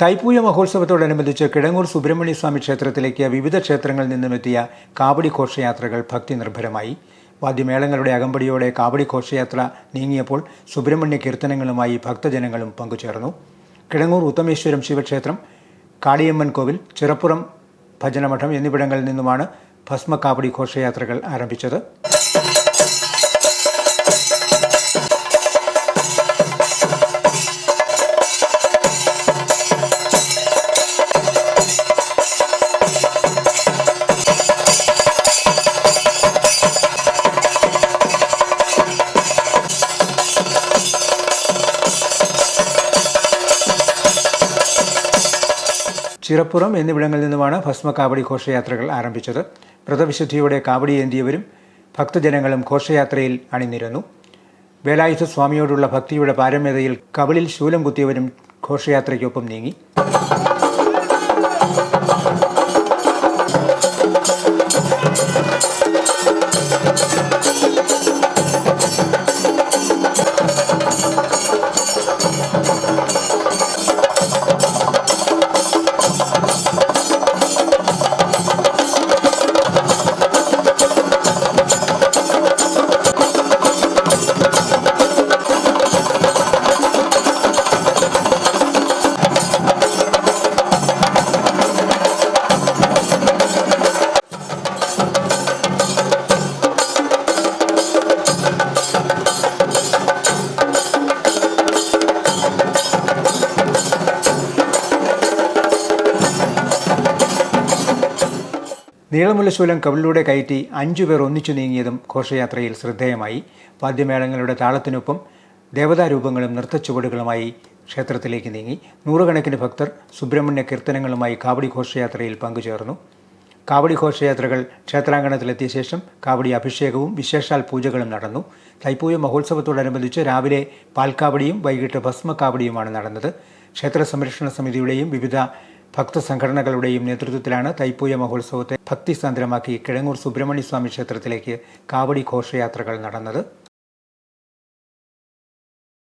തൈപ്പൂയ മഹോത്സവത്തോടനുബന്ധിച്ച് കിഴങ്ങൂർ സുബ്രഹ്മണ്യ സ്വാമി ക്ഷേത്രത്തിലേക്ക് വിവിധ ക്ഷേത്രങ്ങളിൽ നിന്നുമെത്തിയ കാവടി ഘോഷയാത്രകൾ ഭക്തി നിർഭരമായി വാദ്യമേളങ്ങളുടെ അകമ്പടിയോടെ കാവടി ഘോഷയാത്ര നീങ്ങിയപ്പോൾ സുബ്രഹ്മണ്യ കീർത്തനങ്ങളുമായി ഭക്തജനങ്ങളും പങ്കുചേർന്നു. കിഴങ്ങൂർ ഉത്തമേശ്വരം ശിവക്ഷേത്രം കാളിയമ്മൻ കോവിൽ ചിറപ്പുറം ഭജനമഠം എന്നിവിടങ്ങളിൽ നിന്നുമാണ് ഭസ്മ കാവടി ഘോഷയാത്രകൾ ആരംഭിച്ചത്. ചിറപ്പുറം എന്നിവിടങ്ങളിൽ നിന്നുമാണ് ഭസ്മ കാവടി ഘോഷയാത്രകൾ ആരംഭിച്ചത്. വ്രതവിശുദ്ധിയോടെ കാവടി ഏന്തിയവരും ഭക്തജനങ്ങളും ഘോഷയാത്രയിൽ അണിനിരന്നു. വേലായുധ സ്വാമിയോടുള്ള ഭക്തിയുടെ പാരമ്യതയിൽ കവളിൽ ശൂലം കുത്തിയവരും ഘോഷയാത്രയ്ക്കൊപ്പം നീങ്ങി. നീളമുള്ള ശൂലം കവിളിലൂടെ കയറ്റി അഞ്ചു പേർ ഒന്നിച്ചു നീങ്ങിയതും ഘോഷയാത്രയിൽ ശ്രദ്ധേയമായി. വാദ്യമേളങ്ങളുടെ താളത്തിനൊപ്പം ദേവതാരൂപങ്ങളും നൃത്തച്ചുവടുകളുമായി ക്ഷേത്രത്തിലേക്ക് നീങ്ങി. നൂറുകണക്കിന് ഭക്തർ സുബ്രഹ്മണ്യ കീർത്തനങ്ങളുമായി കാവടി ഘോഷയാത്രയിൽ പങ്കുചേർന്നു. കാവടി ഘോഷയാത്രകൾ ക്ഷേത്രാങ്കണത്തിലെത്തിയ ശേഷം കാവടി അഭിഷേകവും വിശേഷാൽ പൂജകളും നടന്നു. തൈപ്പൂയ മഹോത്സവത്തോടനുബന്ധിച്ച് രാവിലെ പാൽക്കാവടിയും വൈകിട്ട് ഭസ്മക്കാവടിയുമാണ് നടന്നത്. ക്ഷേത്ര സംരക്ഷണ സമിതിയുടെയും വിവിധ ഭക്തസംഘടനകളുടെയും നേതൃത്വത്തിലാണ് തൈപ്പൂയ മഹോത്സവത്തെ ഭക്തിസാന്ദ്രമാക്കി കിഴങ്ങൂർ സുബ്രഹ്മണ്യ സ്വാമി ക്ഷേത്രത്തിലേക്ക് കാവടി ഘോഷയാത്രകൾ നടന്നത്.